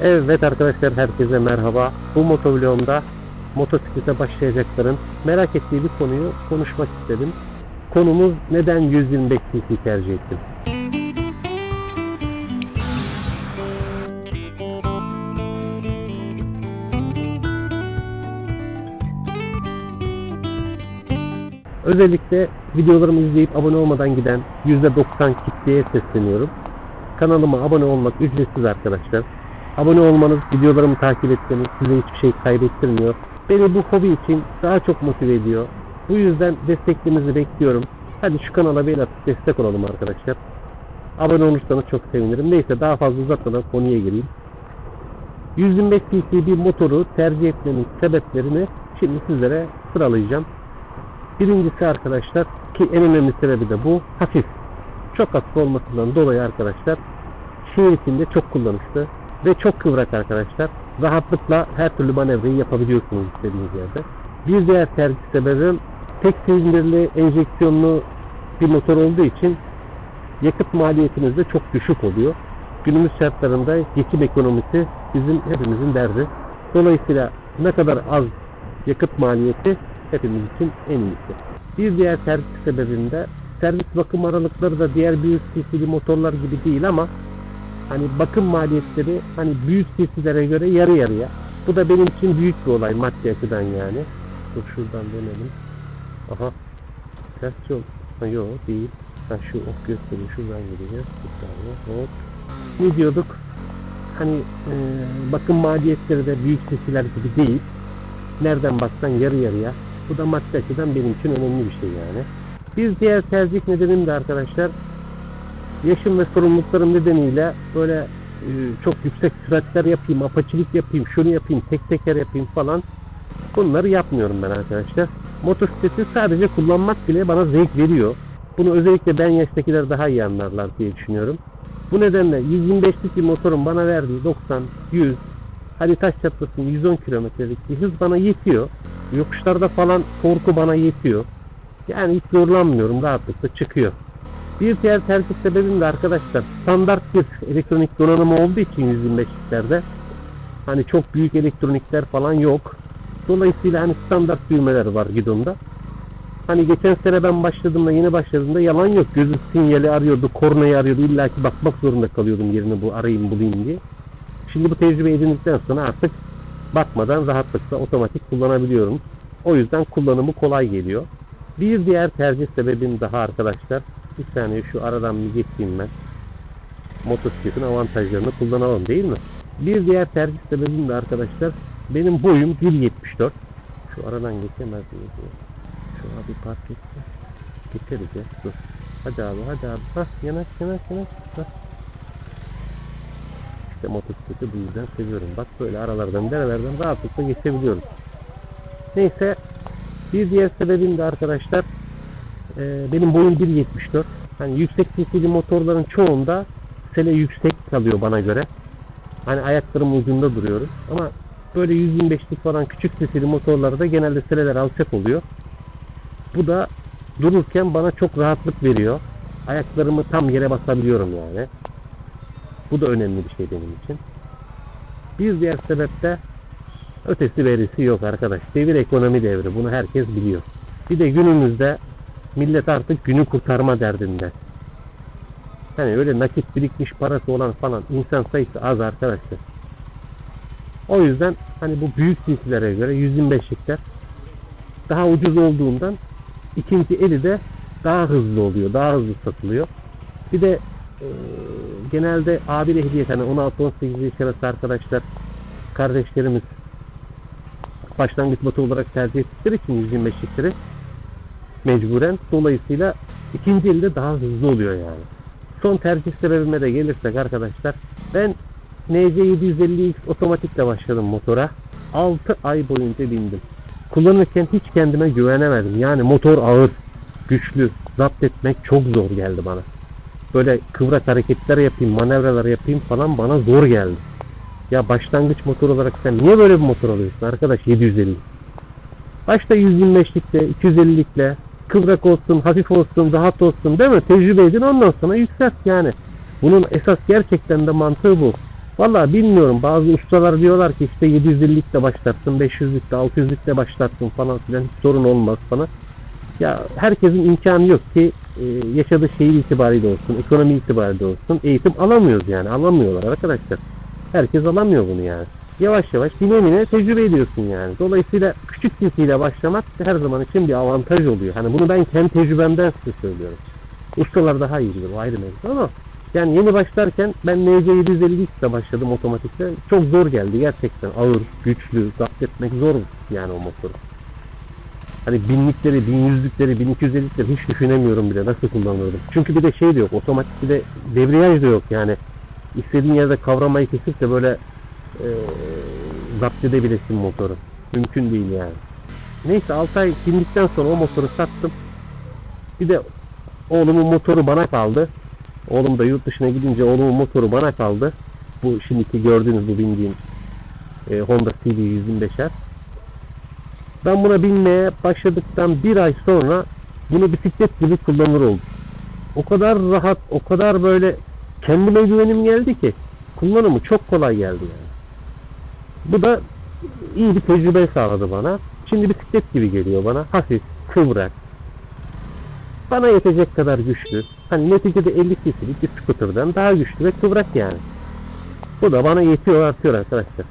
Evet arkadaşlar herkese merhaba. Bu motovlogumda motosiklete başlayacakların merak ettiği bir konuyu konuşmak istedim. Konumuz neden 125 cc tercih ettim? Özellikle videolarımı izleyip abone olmadan giden %90 kitleye sesleniyorum. Kanalıma abone olmak ücretsiz arkadaşlar. Abone olmanız, videolarımı takip etmeniz size hiçbir şey kaybettirmiyor. Beni bu hobi için daha çok motive ediyor. Bu yüzden desteklerinizi bekliyorum. Hadi şu kanala bir atıp destek olalım arkadaşlar. Abone olursanız çok sevinirim. Neyse daha fazla uzatmadan konuya gireyim. 125 cc bir motoru tercih etmemin sebeplerini şimdi sizlere sıralayacağım. Birincisi arkadaşlar ki en önemli sebebi de bu hafif. Çok hafif olmasından dolayı arkadaşlar şehir içinde çok kullanışlı ve çok kıvrak arkadaşlar. Rahatlıkla her türlü manevrayı yapabiliyorsunuz istediğiniz yerde. Bir diğer tercih sebebim tek silindirli enjeksiyonlu bir motor olduğu için yakıt maliyetiniz de çok düşük oluyor. Günümüz şartlarında geçim ekonomisi bizim hepimizin derdi. Dolayısıyla ne kadar az yakıt maliyeti hepimiz için en iyisi. Bir diğer tercih sebebinde servis bakım aralıkları da diğer büyük CC'li motorlar gibi değil ama hani bakım maliyetleri hani büyük CC'lere göre yarı yarıya. Bu da benim için büyük bir olay maddi açıdan yani. Dur şuradan dönelim. Aha. Ters yol. Ha, yok değil. Ha, şu ok gösteriyor. Şuradan gideceğiz. Bir saniye. Hop. Ne diyorduk? Hani e, bakım maliyetleri de büyük CC'ler gibi değil. Nereden baksan yarı yarıya. Bu da maddi açıdan benim için önemli bir şey yani. Bir diğer tercih nedenim de arkadaşlar yaşım ve sorumluluklarım nedeniyle böyle e, çok yüksek süratler yapayım, apaçilik yapayım, şunu yapayım, tek teker yapayım falan bunları yapmıyorum ben arkadaşlar. Motosikleti sadece kullanmak bile bana zevk veriyor. Bunu özellikle ben yaştakiler daha iyi anlarlar diye düşünüyorum. Bu nedenle 125'lik bir motorun bana verdiği 90, 100, hadi taş çatlasın 110 kilometrelik bir hız bana yetiyor. Yokuşlarda falan korku bana yetiyor. Yani hiç zorlanmıyorum. Rahatlıkla çıkıyor. Bir diğer tercih sebebim de arkadaşlar standart bir elektronik donanımı olduğu için 125'liklerde hani çok büyük elektronikler falan yok. Dolayısıyla hani standart düğmeler var gidonda. Hani geçen sene ben başladığımda yeni başladığımda yalan yok. Gözüm sinyali arıyordu, kornayı arıyordu. İlla ki bakmak zorunda kalıyordum yerini bu arayayım bulayım diye. Şimdi bu tecrübe edindikten sonra artık bakmadan rahatlıkla otomatik kullanabiliyorum. O yüzden kullanımı kolay geliyor. Bir diğer tercih sebebim daha arkadaşlar. Bir saniye şu aradan bir geçeyim ben. Motosikletin avantajlarını kullanalım değil mi? Bir diğer tercih sebebim de arkadaşlar benim boyum 1.74. Şu aradan geçemez miyiz? ya? Şu abi park etti. Geçeriz ya. Dur. Hadi abi hadi abi. Hah yanaş yanaş yanaş. Hah. İşte motosikleti bu yüzden seviyorum. Bak böyle aralardan derelerden rahatlıkla geçebiliyoruz. Neyse bir diğer sebebim de arkadaşlar e, benim boyum 1.74. Hani yüksek sesli motorların çoğunda sele yüksek kalıyor bana göre. Hani ayaklarım ucunda duruyorum. Ama böyle 125'lik falan küçük sesli motorlarda genelde seleler alçak oluyor. Bu da dururken bana çok rahatlık veriyor. Ayaklarımı tam yere basabiliyorum yani. Bu da önemli bir şey benim için. Bir diğer sebep de ötesi verisi yok arkadaş. Devir ekonomi devri. Bunu herkes biliyor. Bir de günümüzde millet artık günü kurtarma derdinde. Hani öyle nakit birikmiş parası olan falan insan sayısı az arkadaşlar. O yüzden hani bu büyük CC'lere göre 125'likler daha ucuz olduğundan ikinci eli de daha hızlı oluyor. Daha hızlı satılıyor. Bir de e, genelde abil ehliyet hani 16-18 yaş arası arkadaşlar kardeşlerimiz başlangıç motor olarak tercih ettikleri için 125'likleri mecburen. Dolayısıyla ikinci elde daha hızlı oluyor yani. Son tercih sebebime de gelirsek arkadaşlar ben NC750X otomatikle başladım motora. 6 ay boyunca bindim. Kullanırken hiç kendime güvenemedim. Yani motor ağır, güçlü, zapt etmek çok zor geldi bana. Böyle kıvrak hareketler yapayım, manevralar yapayım falan bana zor geldi. Ya başlangıç motor olarak sen niye böyle bir motor alıyorsun arkadaş 750? Başta 125'likle, 250'likle kıvrak olsun, hafif olsun, rahat olsun değil mi? Tecrübe edin ondan sonra yükselt yani. Bunun esas gerçekten de mantığı bu. Vallahi bilmiyorum. Bazı ustalar diyorlar ki işte 750'likle başlarsın, 500'lükle, 600'lükle başlarsın falan filan. Sorun olmaz falan. Ya herkesin imkanı yok ki e, yaşadığı şehir itibariyle olsun, ekonomi itibariyle olsun eğitim alamıyoruz yani. Alamıyorlar arkadaşlar. Herkes alamıyor bunu yani. Yavaş yavaş bine tecrübe ediyorsun yani. Dolayısıyla küçük cinsiyle başlamak her zaman için bir avantaj oluyor. Hani bunu ben kendi tecrübemden size söylüyorum. Ustalar daha iyi bilir o ayrı mevzu ama yani yeni başlarken ben NC750 ile başladım otomatikte. Çok zor geldi gerçekten. Ağır, güçlü, zapt etmek zor yani o motoru. Hani binlikleri, bin yüzlükleri, bin iki yüzlükleri hiç düşünemiyorum bile nasıl kullanırdım. Çünkü bir de şey de yok, otomatik bir de debriyaj da yok yani. İstediğin yerde kavramayı kesip de böyle e, zapt edebilirsin motoru. Mümkün değil yani. Neyse 6 ay bindikten sonra o motoru sattım. Bir de oğlumun motoru bana kaldı. Oğlum da yurt dışına gidince oğlumun motoru bana kaldı. Bu şimdiki gördüğünüz bu bindiğim e, Honda CB 125R. Ben buna binmeye başladıktan bir ay sonra bunu bisiklet gibi kullanır oldum. O kadar rahat, o kadar böyle kendime güvenim geldi ki kullanımı çok kolay geldi yani. Bu da iyi bir tecrübe sağladı bana. Şimdi bisiklet gibi geliyor bana. Hafif, kıvrak. Bana yetecek kadar güçlü. Hani neticede 50 cc'lik bir scooter'dan daha güçlü ve kıvrak yani. Bu da bana yetiyor artıyor arkadaşlar.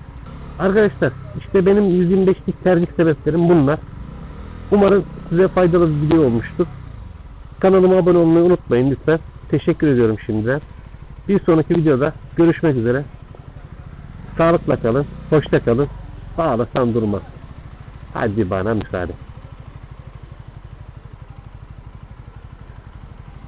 Arkadaşlar işte benim 125'lik tercih sebeplerim bunlar. Umarım size faydalı bir video olmuştur. Kanalıma abone olmayı unutmayın lütfen. Teşekkür ediyorum şimdiden. Bir sonraki videoda görüşmek üzere. Sağlıkla kalın, hoşça kalın. Bağlasan durmaz. Hadi bana müsaade.